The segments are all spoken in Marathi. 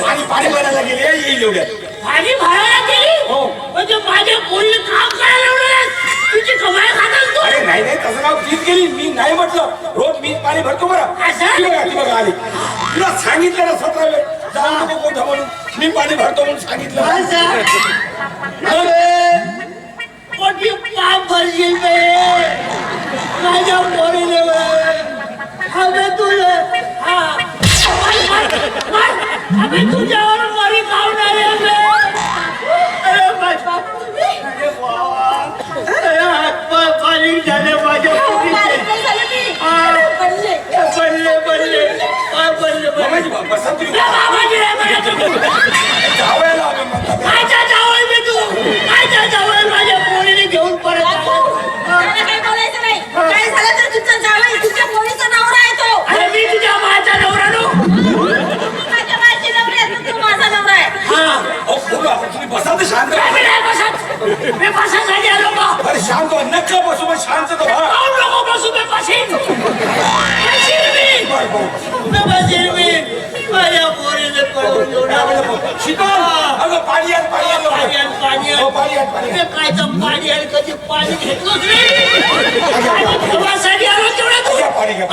पाणी पाणी भरायला गेली? येईल एवढ्या हो. म्हणजे माझ्या बोलले काम करायला तुझी कमाई खातात तू? नाही तसं नाव तीच गेली. मी नाही म्हटलं. रोज मी पाणी भरतो बरं. ती बघा ती बघा तुला सांगितलं ना सतरा वेळ. मोठं मी पाणी भरतो म्हणून सांगितलं. मोठी पाप भरशील माझ्या पोरीने हवे तुझे हा हवे तुझ्यावर मरी खावणार आहे बे अरे माझ्या अरे बाबा अरे हातपाय पाणी झाले माझ्या पोरीचे हा. पडले पडले काय पडले पडले बाबाजी, बा- बसा तुम्ही बाबाजी रे मला तुम्ही जावयाला आम्ही म्हणतात. कायचा शांत व्हा. नका बसू पण शांत तर व्हा. पाऊल नको बसू मी बसीन बसीन मी बरं, बरं. मी बसीन मी माझ्या पोरीने पळवून घेऊन काय आला. म्हणलं? शीतल, अगं पाणी आण, पाणी आण लवकर. पाणी आण, पाणी आण. हो, पाणी आण, पाणी आण. मी काय तर पाणी आणि कधी पाणी घेतलंच नाही आणि प्रवासासाठी आलो तेवढं तू घ्या पाणी, घ्या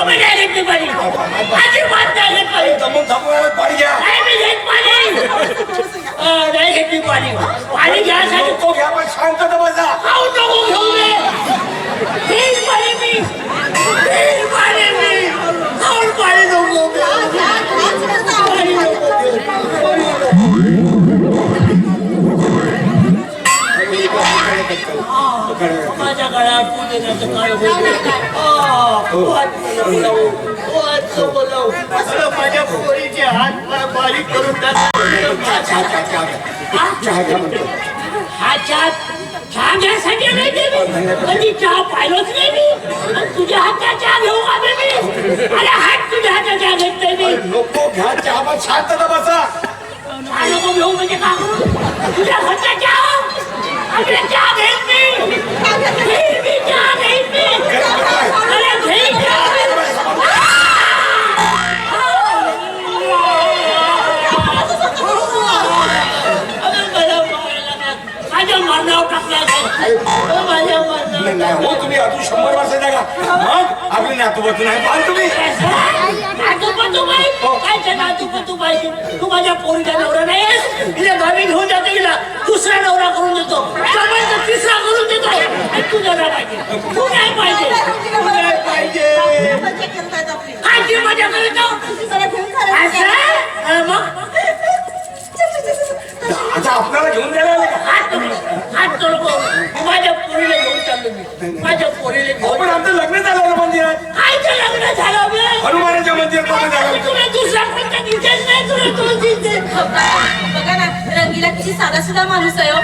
माझ्या गळ्यात पुण्याचं काय होईल माझ्या पोरीचे हात बारीक करून हा चहा चहा घ्यायसाठी नाही ते कधी चहा पाहिलंच नाही मी तुझ्या हातचा चहा घेऊ का मी अरे हात तुझ्या हातचा चहा घेत नाही मी नको घ्या चहा पण शांत बसा चहा नको घेऊ म्हणजे का तुझ्या हातचा चहा अरे चहा घेत मी घेईन मी चहा घेईन मी अरे घेईन माझ्या मरणावर टाकला माझ्या मरणावर नाही नाही, हो तुम्ही अजून शंभर वर्षाच्या का मग आपली नातूबत नाही पाहाल तुम्ही तू माझ्या पोरीचा नवरा नाहीस तिला घरी घेऊन जाते गेला दुसरा नवरा करून देतो. जमायचा तिसरा करून देतो. आणि तू नवरा पाहिजे. तू नाही पाहिजे. तू नाही पाहिजे. काय ती मजा करत असं? मग? आता आपल्याला घेऊन द्यायला आले का? हात हात तोडको मी माझ्या पोरीला घेऊन चाललो मी. माझ्या पोरीला घेऊन. पण आमचं लग्न झालं ना मंदिरात? कायचं लग्न झालं बे? हनुमानाच्या मंदिरात लग्न झालं. तुला दुसरा कोणता दिसेल नाही तुला तो दिसेल बघा ना रंगीला किती साधा सुद्धा माणूस आहे हो.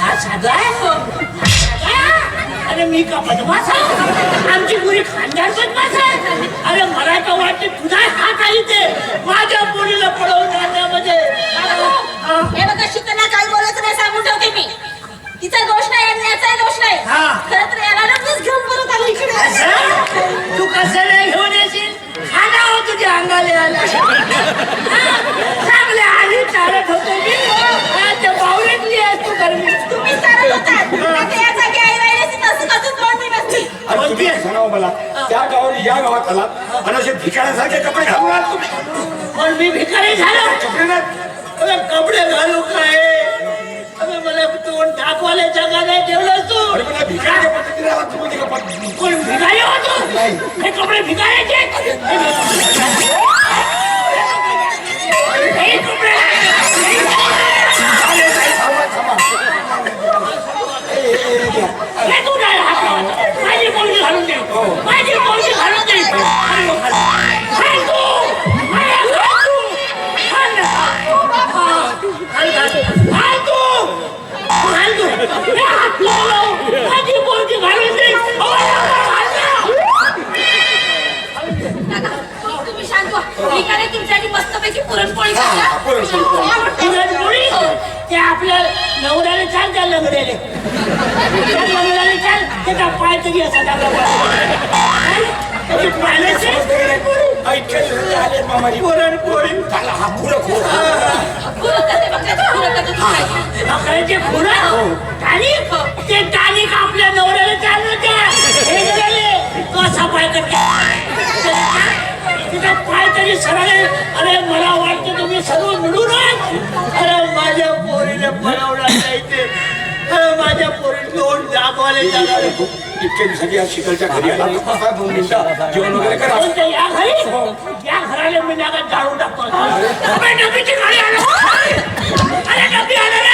हा साधा आहे हो. हा साधा आहे? अरे मी का बदमाश आहे? आमची पुरी खानदार बदमाश आहे अरे मला तर वाटते तुझा हात आहे ते माझ्या पोरीला पडवून आणण्यामध्ये हा. हे बघा शिकताना काही बोलायचं नाही सांगून ठेवते मी तिचा दोष नाही आणि याचाही दोष नाही हा. खरं तर याला लग्नच घेऊन परत आलो इकडे असं? तू कसं नाही घेऊन येशील खाना हो तुझ्या अंगाले आला हा? चालत होतो मी. हा, ते बावळटली आहे तू गरमी तुम्ही चालत आता या जागी आई राहिली असती तर असं कसं तोंड मी नसती आणि तुम्ही सांगावं मला. त्या गावात या गावात आला आणि असे भिकाऱ्यासारखे कपडे घालून आलात तुम्ही. पण मी भिकारी झालो. कपडे नाही. अरे कपडे घालू काय? अरे मला तोंड दाखवायला जागा नाही ठेवलं तू. अरे मला भिकाऱ्याच्या पद्धतीने आलात तुम्ही ते कपडे कोण भिकारी होतो? हे कपडे भिकाऱ्याचे आपल्या नवऱ्याला चालू कसा पाय तिचा पाय तरी सरळ अरे मला वाटतं तुम्ही सर्व मिळून इतक्या दिवसाची आज शिकलच्या घरी आला. जेवण वगैरे करा. या घरी? या घराला मी नाका जाळून टाकतो अरे. डबीची गाडी आलो. अरे डबी आलं.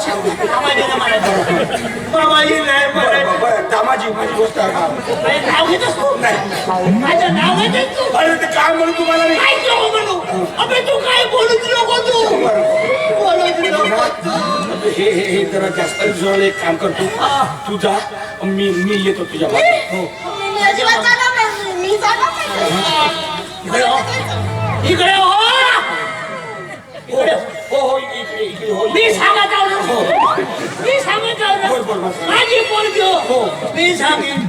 शांत नाही बरं, बरं, दामाजी माझी गोष्ट नाव घेतोस तू माझं नाव घेतोस तू अरे ते काय म्हणू तुम्हाला मी काय नको म्हणू अबे तू काय बोलूच नको तू बोलूच नको तू हे हे हे जरा जास्त जोराने एक काम करतो तू जा मी मी येतो तुझ्या मागे. हो अजिबात नाही. मी जाणार नाही. इकडे हो. इकडे हो हो हो हो इकडे इकडे हो मी सांगत आहो मी सांगत. माझी पोरगी हो. मी सांगेन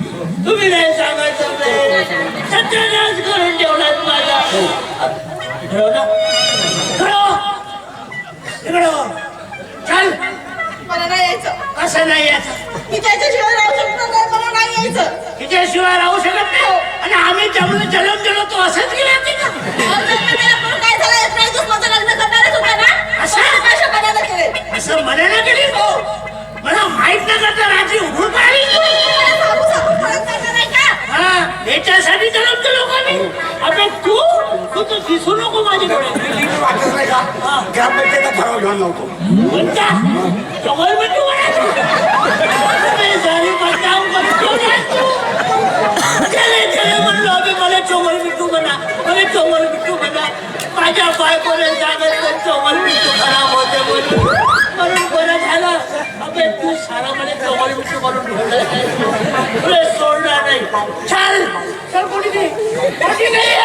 तुम्ही नाही सांगायचं. सत्यानाश करून ठेवलात माझा हो हो. हो. चल मला नाही यायचं. कसं नाही याचं मी त्याच्याशिवाय राहू शकणार नाही. मला नाही यायचं. तिच्याशिवाय राहू शकत नाही आणि आम्ही जन्म ग्रामपंचायत ठराव घेऊन लावतो कोणता जवळ म्हणजे सारी बदनाम करतो ना तू चले चले म्हणलो अबे मला चोमल मिठू म्हणा मला चोमल मिठू म्हणा माझ्या बायकोने सांगत तर चोमल मिठू खराब होते म्हणून म्हणून बरं झालं अबे तू सारा मला चोमल मिठू म्हणून ठेवलं तुला सोडणार नाही चल चल कोणी नाही कोणी नाही आहे.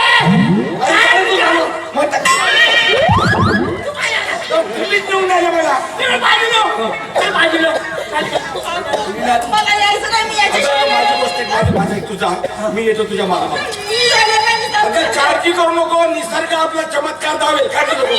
तुम्हीच मला तिकडे बाजूला चल मला यायचं नाही. मी याच्याशिवाय माझी गोष्ट आहे, माझं माझं एक तुझा मी येतो तुझ्या मागे मी जाणार नाही. मी जाणार अगं काळजी करू नको निसर्ग आपला चमत्कार दावेल काळजी नको करू.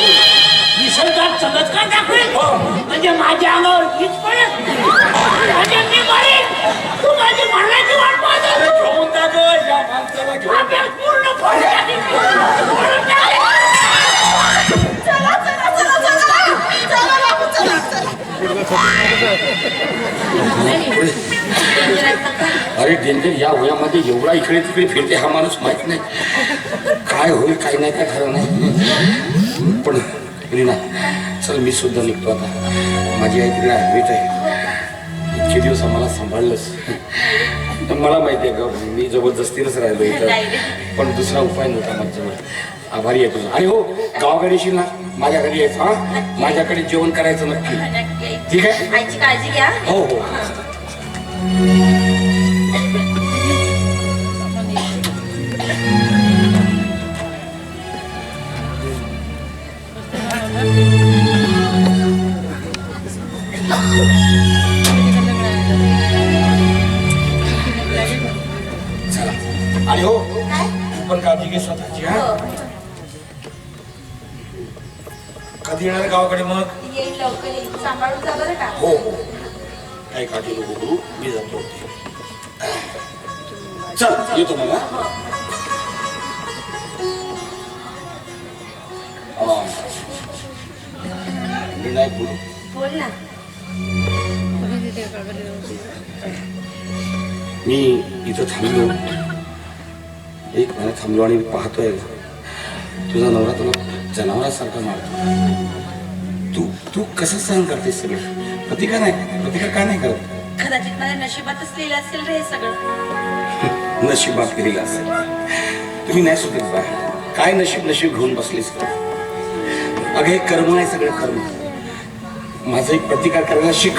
अरे डेंजर या वयामध्ये एवढा इकडे तिकडे फिरते हा माणूस माहीत नाही. काय होईल काय नाही काय खरं नाही. पण रीना चल मी सुद्धा निघतो आता. माझी आई तिकडे ॲडमिट आहे. इतके दिवस आम्हाला सांभाळलंस. तर मला माहिती आहे का मी जबरदस्तीनंच राहिलो इथं. पण दुसरा उपाय नव्हता माझ्याजवळ. आभारी आहे तुझा. आणि हो गावाकडे येशील ना? माझ्या घरी यायचं हा? माझ्याकडे जेवण करायचं नक्की. ठीक आहे? आईची काळजी घ्या. हो हो. चला आणि हो तू पण काळजी घे स्वतःची हा. कधी येणार गावाकडे मग येईल लवकर येईल सांभाळून जा बरं का हो हो काही काळजी नको करू मी जातो चल येतो मला हा. मी नाही बोलू. बोल ना. मी इथं थांबलो. एक महिना थांबलो आणि पाहतोय तुझा नवरा तुला जनावरासारखा मारतो. तू तू कसं सहन करतेस सगळं? प्रतिका नाही प्रतिका का नाही करत? कदाचित माझ्या नशिबातच लिहिलं असेल रे हे सगळं. नशिबात केलेला असेल. तुम्ही नाही सुटत बाहेर काय नशीब नशीब घेऊन बसलीस का अगं हे कर्म आहे सगळं कर्म. माझा एक प्रतिकार करायला शिक.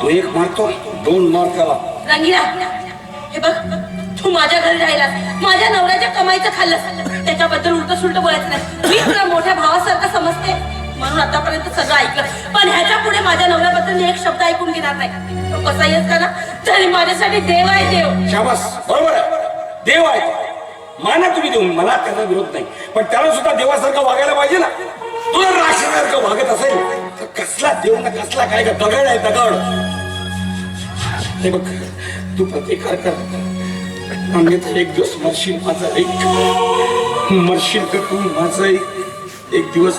तो एक मारतो दोन मार त्याला. रंगीला हे बघ तू माझ्या घरी राहिलास. माझ्या नवऱ्याच्या कमाईचं खाल्लंस. त्याच्याबद्दल उलट सुलट बोलायचं नाही. मी तुला मोठ्या भावासारखं समजते. म्हणून आतापर्यंत सगळं ऐकलं. पण ह्याच्या पुढे माझ्या नवऱ्याबद्दल मी एक शब्द ऐकून घेणार नाही. तो कसाही असला ना? तरी माझ्यासाठी देव आहे देव. शाबास. बरोबर आहे. देव आहे माना तुम्ही देऊन. मला त्याचा विरोध नाही. पण त्याला सुद्धा देवासारखं वागायला पाहिजे ना. देव ना कसला काय का दगड आहे दगड हे बघ तू प्रतिकार कर अन्यथा एक दिवस मरशील माझा एक. मरशील तर तू माझा एक? एक दिवस